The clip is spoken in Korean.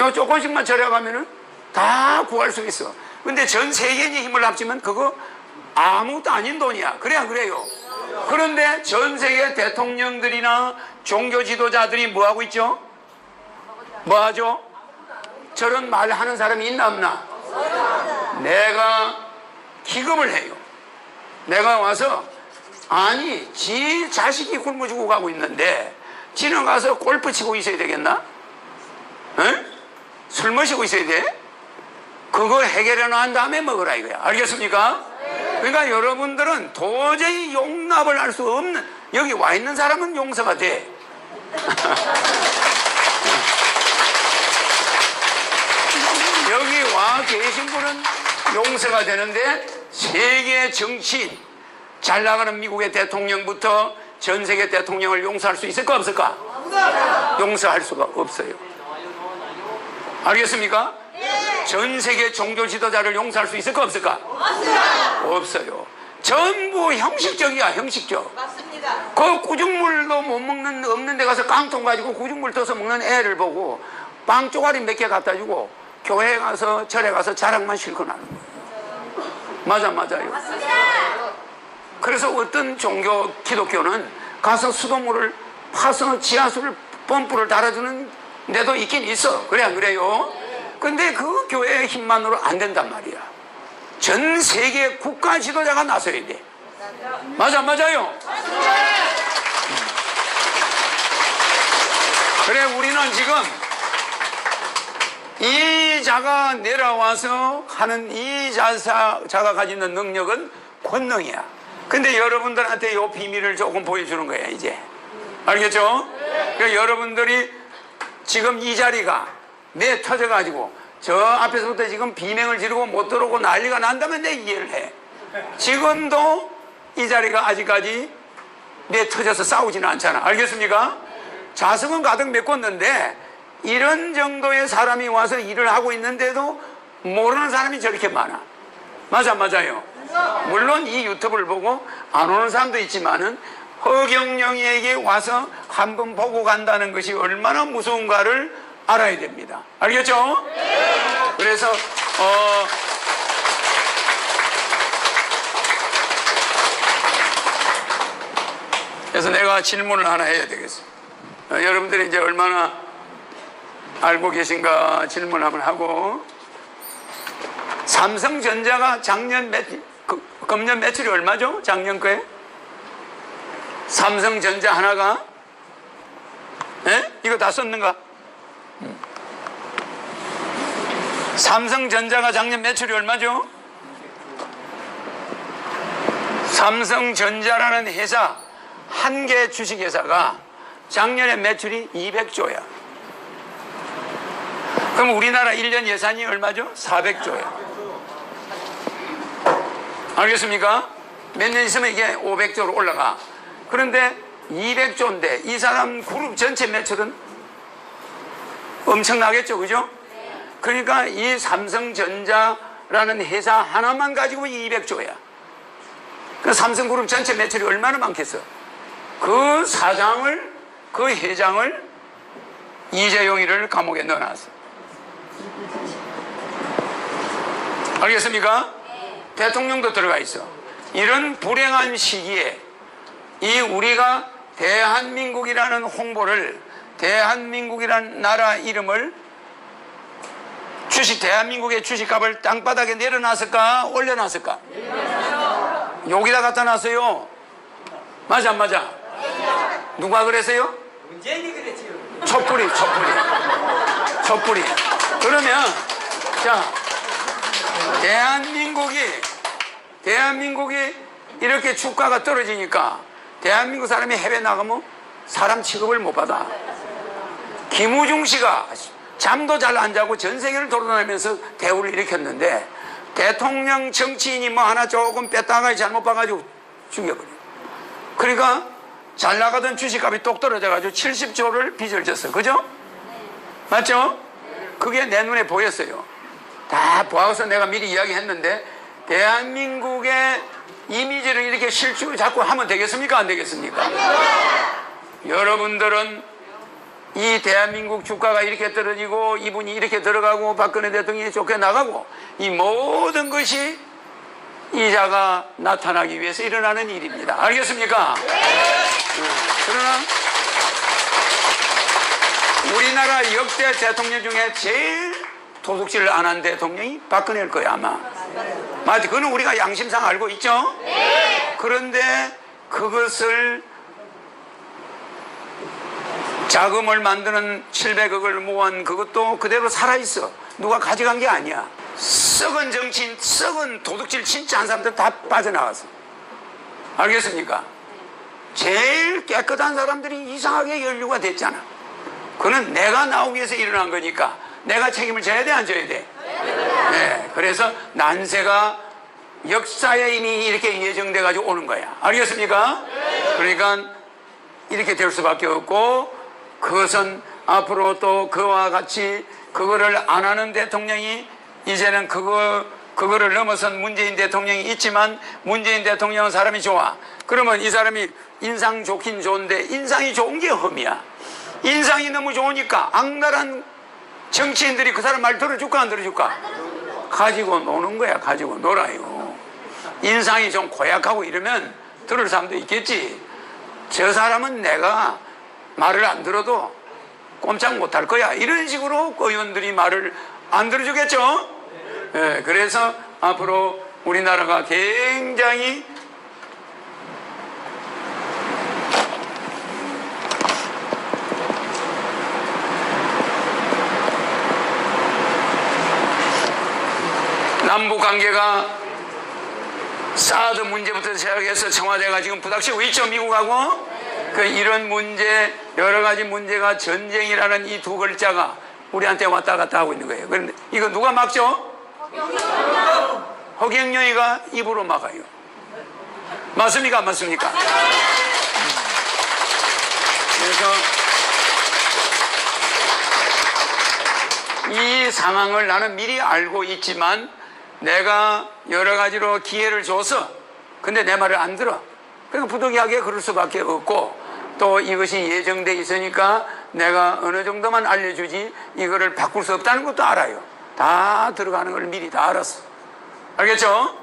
요 조금씩만 절약하면은 다 구할 수 있어. 근데 전 세계의 힘을 합치면 그거 아무것도 아닌 돈이야. 그래 안 그래요? 그런데 전 세계 대통령들이나 종교 지도자들이 뭐 하고 있죠? 뭐 하죠? 저런 말 하는 사람이 있나 없나? 내가 기금을 해요. 내가 와서 아니 지 자식이 굶어 죽고 가고 있는데 지는 가서 골프 치고 있어야 되겠나? 응? 술 마시고 있어야 돼? 그거 해결해 놓은 다음에 먹으라 이거야. 알겠습니까? 그러니까 여러분들은 도저히 용납을 할 수 없는 여기 와 있는 사람은 용서가 돼. 여기 와 계신 분은 용서가 되는데 세계 정치인 잘 나가는 미국의 대통령부터 전 세계 대통령을 용서할 수 있을까 없을까? 용서할 수가 없어요. 알겠습니까? 전 세계 종교 지도자를 용서할 수 있을까 없을까? 없어요. 전부 형식적이야, 형식적. 맞습니다. 그 구중물도 못 먹는 없는 데 가서 깡통 가지고 구중물 떠서 먹는 애를 보고 빵 쪼가리 몇 개 갖다 주고 교회 가서 절에 가서 자랑만 실컷 하는 거예요. 맞아 맞아요. 그래서 어떤 종교 기독교는 가서 수돗물을 파서 지하수를 펌프를 달아주는 데도 있긴 있어. 그래 안 그래요? 근데 그 교회의 힘만으로 안 된단 말이야. 전 세계 국가 지도자가 나서야 돼. 맞아 안 맞아요? 그래 우리는 지금 이 자가 내려와서 하는 이 자사, 자가 가지는 능력은 권능이야. 근데 여러분들한테 이 비밀을 조금 보여주는 거야 이제. 알겠죠? 그러니까 여러분들이 지금 이 자리가 내 터져가지고 저 앞에서부터 지금 비명을 지르고 못 들어오고 난리가 난다면 내 이해를 해. 지금도 이 자리가 아직까지 내 터져서 싸우지는 않잖아. 알겠습니까? 자성은 가득 메꿨는데 이런 정도의 사람이 와서 일을 하고 있는데도 모르는 사람이 저렇게 많아. 맞아, 맞아요. 물론 이 유튜브를 보고 안 오는 사람도 있지만은 허경영에게 와서 한번 보고 간다는 것이 얼마나 무서운가를 알아야 됩니다. 알겠죠? 그래서 어 그래서 내가 질문을 하나 해야 되겠어. 어, 여러분들이 이제 얼마나 알고 계신가 질문 한번 하고 삼성전자가 작년 매 그, 금년 매출이 얼마죠? 작년 거에? 삼성전자 하나가 예? 이거 다 썼는가? 음. 삼성전자가 작년 매출이 얼마죠? 삼성전자라는 회사 한 개 주식회사가 작년에 매출이 200조야. 그럼 우리나라 1년 예산이 얼마죠? 400조야. 알겠습니까? 몇 년 있으면 이게 500조로 올라가. 그런데 200조인데 이 사람 그룹 전체 매출은 엄청나겠죠, 그죠? 그러니까 이 삼성전자라는 회사 하나만 가지고 200조야. 그 삼성그룹 전체 매출이 얼마나 많겠어? 그 사장을, 그 회장을 이재용이를 감옥에 넣어놨어. 알겠습니까? 대통령도 들어가 있어. 이런 불행한 시기에 이 우리가 대한민국이라는 홍보를 대한민국이라는 나라 이름을 주식 대한민국의 주식값을 땅바닥에 내려놨을까 올려놨을까? 여기다 갖다 놨어요. 맞아 안 맞아? 누가 그랬어요? 문재인이 그랬지요. 촛불이 촛불이 촛불이 그러면 자 대한민국이 대한민국이 이렇게 주가가 떨어지니까 대한민국 사람이 해외 나가면 사람 취급을 못 받아 김우중 씨가 잠도 잘 안 자고 전 세계를 돌아다니면서 대우를 일으켰는데 대통령 정치인이 뭐 하나 조금 뺐다가 잘못 봐가지고 죽여버려 그러니까 잘 나가던 주식값이 똑 떨어져가지고 70조를 빚을 졌어. 그죠? 맞죠? 그게 내 눈에 보였어요. 다 보아서 내가 미리 이야기했는데 대한민국의 이미지를 이렇게 실추 자꾸 하면 되겠습니까? 안 되겠습니까? 여러분들은 이 대한민국 주가가 이렇게 떨어지고 이분이 이렇게 들어가고 박근혜 대통령이 쫓겨나가고 이 모든 것이 이자가 나타나기 위해서 일어나는 일입니다. 알겠습니까? 네. 그러나 우리나라 역대 대통령 중에 제일 도둑질을 안한 대통령이 박근혜일 거야 아마. 맞지? 그거는 우리가 양심상 알고 있죠? 그런데 그것을 자금을 만드는 700억을 모은 그것도 그대로 살아있어. 누가 가져간 게 아니야. 썩은 정치인, 썩은 도둑질 진짜 한 사람들 다 빠져나갔어. 알겠습니까? 제일 깨끗한 사람들이 이상하게 연루가 됐잖아. 그는 내가 나오기 위해서 일어난 거니까 내가 책임을 져야 돼, 안 져야 돼? 네. 그래서 난세가 역사에 이미 이렇게 예정돼 가지고 오는 거야. 알겠습니까? 그러니까 이렇게 될 수밖에 없고 그것은 앞으로 또 그와 같이 그거를 안 하는 대통령이 이제는 그거 그거를 넘어선 문재인 대통령이 있지만 문재인 대통령은 사람이 좋아. 그러면 이 사람이 인상 좋긴 좋은데 인상이 좋은 게 험이야. 인상이 너무 좋으니까 악랄한 정치인들이 그 사람 말 들어줄까 안 들어줄까? 가지고 노는 거야. 가지고 놀아요. 인상이 좀 고약하고 이러면 들을 사람도 있겠지. 저 사람은 내가 말을 안 들어도 꼼짝 못할 거야. 이런 식으로 의원들이 말을 안 들어주겠죠? 예, 그래서 앞으로 우리나라가 굉장히 남북 관계가 사드 문제부터 시작해서 청와대가 지금 부닥치고 있죠 미국하고 그 이런 문제 여러 가지 문제가 전쟁이라는 이 두 글자가 우리한테 왔다 갔다 하고 있는 거예요 그런데 이거 누가 막죠? 허경영이가 입으로 막아요 맞습니까 안 맞습니까? 그래서 이 상황을 나는 미리 알고 있지만 내가 여러 가지로 기회를 줘서 근데 내 말을 안 들어. 그러니까 부득이하게 그럴 수밖에 없고 또 이것이 예정돼 있으니까 내가 어느 정도만 알려주지 이거를 바꿀 수 없다는 것도 알아요. 다 들어가는 걸 미리 다 알았어. 알겠죠?